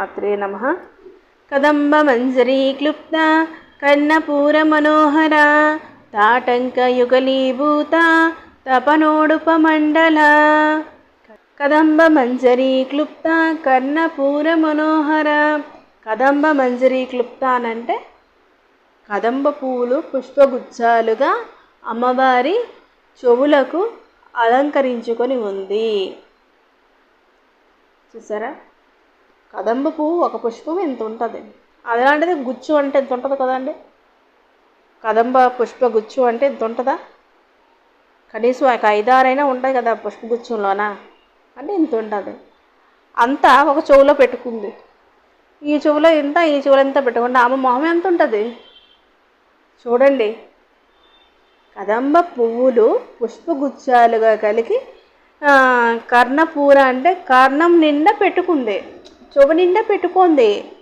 శ్రీమాత్రే నమ. కదంబమంజరీక్లుప్త కర్ణపూరమనోహర తాటంకయుగలీభూత తపనోడుపమండల. కదంబమంజరీక్లుప్త కర్ణపూరమనోహర కదంబమంజరీక్లుప్త అనంటే కదంబ పువ్వులు పుష్పగుచ్చాలుగా అమ్మవారి చెవులకు అలంకరించుకొని ఉంది. చూసారా? కదంబ పువ్వు ఒక పుష్పం ఎంత ఉంటుంది. అలాంటిది గుచ్చు అంటే ఎంత ఉంటుంది కదండి? కదంబ పుష్ప గుచ్చు అంటే ఎంత ఉంటుందా? కనీసం ఒక ఐదారైనా ఉంటాయి కదా పుష్పగుచ్చంలోన అంటే ఇంత ఉంటుంది. అంతా ఒక చెవులో పెట్టుకుంది. ఈ చెవులో ఇంత ఈ చెవులో ఇంత పెట్టుకుంటే ఆమె మొహం ఎంత ఉంటుంది? చూడండి. కదంబ పువ్వులు పుష్పగుచ్చాలుగా కలిగి కర్ణపూర అంటే కర్ణం నిండా పెట్టుకుంది. చెవి నిండా పెట్టుకుంది.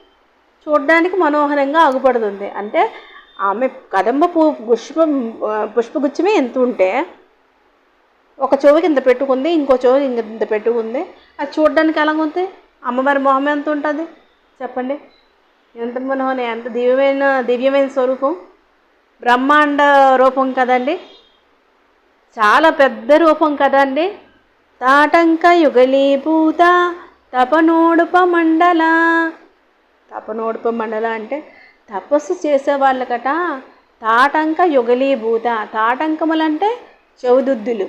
చూడడానికి మనోహరంగా ఆగుపడుతుంది. అంటే ఆమె కదంబ పువ్వు పుష్పం పుష్పగుచ్చమే ఎంత ఉంటే ఒక చెవి ఇంత పెట్టుకుంది ఇంకో చెవి ఇంత పెట్టుకుంది. అది చూడడానికి ఎలా ఉంది? అమ్మవారి మొహం ఎంత ఉంటుంది? చెప్పండి. ఎంత మనోహరం ఎంత దివ్యమైన దివ్యమైన స్వరూపం. బ్రహ్మాండ రూపం కదండి. చాలా పెద్ద రూపం కదండి. తాటంక యుగలీభూత తపనోడుప మండల. తపనోడుప మండల అంటే తపస్సు చేసేవాళ్ళకట తాటంక యుగలీభూత తాటంకములంటే చౌదుద్దులు.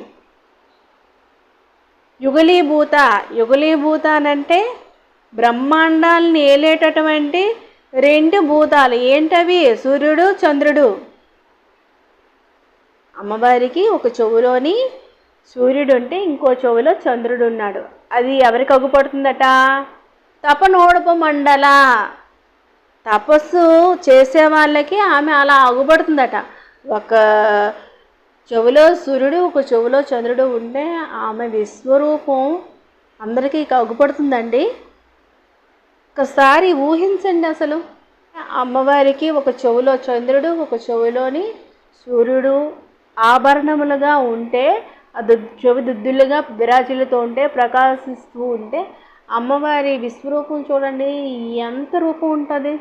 యుగలీభూత యుగలీభూత అనంటే బ్రహ్మాండాలను ఏలేటటువంటి రెండు భూతాలు. ఏంటవి? సూర్యుడు చంద్రుడు. అమ్మవారికి ఒక చెవులోని సూర్యుడు ఉంటే ఇంకో చెవులో చంద్రుడు ఉన్నాడు అది ఎవరికి అగ్గుపడుతుందట తపనోడప మండల తపస్సు చేసే వాళ్ళకి ఆమె అలా అగుపడుతుందట. ఒక చెవులో సూర్యుడు ఒక చెవులో చంద్రుడు ఉంటే ఆమె విశ్వరూపం అందరికీ అగుపడుతుందండి. ఒకసారి ఊహించండి అసలు. అమ్మవారికి ఒక చెవులో చంద్రుడు ఒక చెవులోని సూర్యుడు ఆభరణములుగా ఉంటే అది చెవి దుద్దులుగా విరాజులతో ఉంటే ప్రకాశిస్తూ ఉంటే అమ్మవారి విశ్వరూపం చూడండి ఎంత రూపం ఉంటుంది?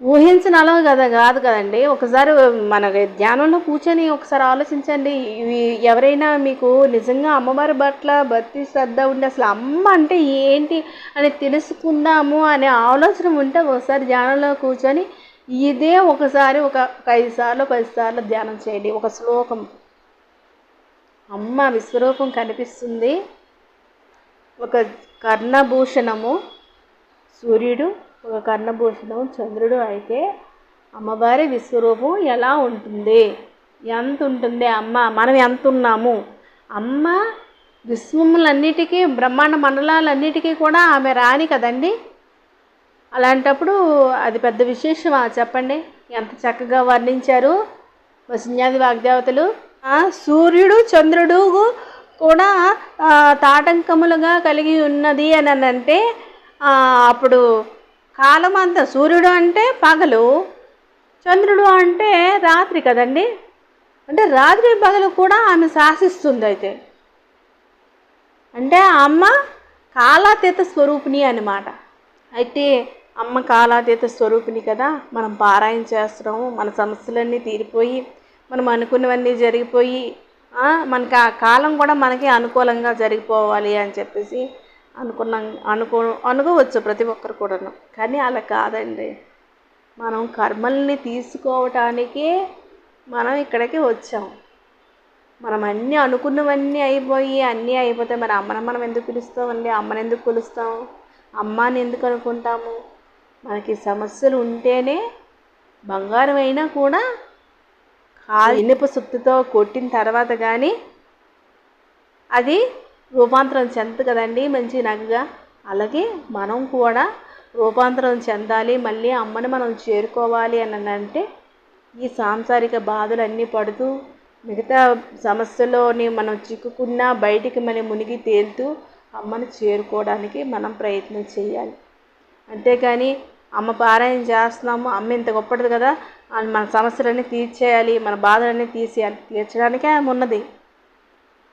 ఊహించిన అలా కదా కాదు కదండి. ఒకసారి మన ధ్యానంలో కూర్చొని ఒకసారి ఆలోచించండి. ఎవరైనా మీకు నిజంగా అమ్మవారి పట్ల భక్తి శ్రద్ధ ఉండి అసలు అమ్మ అంటే ఏంటి అని తెలుసుకుందాము అనే ఆలోచన ఉంటే ఒకసారి ధ్యానంలో కూర్చొని ఇదే ఒకసారి ఒక ఐదు సార్లు పది సార్లు ధ్యానం చేయండి. ఒక శ్లోకం. అమ్మ విశ్వరూపం కనిపిస్తుంది. ఒక కర్ణభూషణము. సూర్యుడు ఒక కర్ణభూషణము. చంద్రుడు అయితే అమ్మవారి విశ్వరూపం ఎలా ఉంటుంది? ఎంత ఉంటుంది అమ్మ? మనం ఎంత ఉన్నాము? అమ్మ విశ్వములన్నిటికీ బ్రహ్మాండ మండలాలన్నిటికీ కూడా ఆమె రాని కదండి? అలాంటప్పుడు అది పెద్ద విశేషమా చెప్పండి. ఎంత చక్కగా వర్ణించారు. వసున్యాది వాగ్దేవతలు. సూర్యుడు చంద్రుడు కూడా తాటంకములుగా కలిగి ఉన్నది అని అంటే అప్పుడు కాలం అంతా సూర్యుడు అంటే పగలు చంద్రుడు అంటే రాత్రి కదండి? అంటే రాత్రి పగలు కూడా ఆమె శాసిస్తుంది అయితే. అంటే ఆ అమ్మ కాలాతీత స్వరూపిణి అన్నమాట. అయితే అమ్మ కాలాతీత స్వరూపిణి కదా. మనం పారాయణ చేస్తున్నాము మన సమస్యలన్నీ తీరిపోయి మనం అనుకున్నవన్నీ జరిగిపోయి మనకి ఆ కాలం కూడా మనకి అనుకూలంగా జరిగిపోవాలి అని చెప్పేసి అనుకున్నాం అనుకో అనుకోవచ్చు ప్రతి ఒక్కరు కూడాను. కానీ అలా కాదండి. మనం కర్మల్ని తీసుకోవటానికే మనం ఇక్కడికి వచ్చాం. మనం అన్నీ అనుకున్నవన్నీ అయిపోయి అన్నీ అయిపోతే మరి అమ్మని మనం ఎందుకు పిలుస్తామండి? అమ్మని ఎందుకు పిలుస్తాము అమ్మని ఎందుకు అనుకుంటాము? మనకి సమస్యలు ఉంటేనే బంగారం అయినా కూడా కాలు ఇనుప సుత్తుతో కొట్టిన తర్వాత కానీ అది రూపాంతరం చెందదు కదండి మంచి నగగా. అలాగే మనం కూడా రూపాంతరం చెందాలి మళ్ళీ అమ్మని మనం చేరుకోవాలి అని అంటే ఈ సాంసారిక బాధలన్నీ పడుతూ మిగతా సమస్యలోని మనం చిక్కుకున్నా బయటికి మళ్ళీ మునిగి తేలుతూ అమ్మని చేరుకోవడానికి మనం ప్రయత్నం చేయాలి. అంతేకాని అమ్మ పారాయణ చేస్తున్నాము అమ్మ ఇంత గొప్పది కదా అని మన సమస్యలన్నీ తీర్చేయాలి మన బాధలన్నీ తీసేయాలి తీర్చడానికే ఆమె ఉన్నది.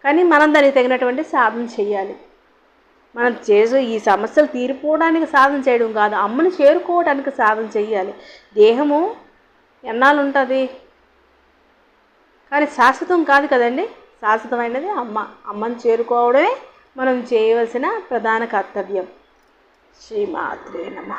కానీ మనం దానికి తగినటువంటి సాధన చేయాలి. మనం చేసు ఈ సమస్యలు తీరిపోవడానికి సాధన చేయడం కాదు అమ్మని చేరుకోవడానికి సాధన చేయాలి. దేహము ఎన్నాళ్ళు ఉంటుంది కానీ శాశ్వతం కాదు కదండి శాశ్వతమైనది అమ్మ. అమ్మని చేరుకోవడమే మనం చేయవలసిన ప్రధాన కర్తవ్యం. శ్రీమాత్రే నమ.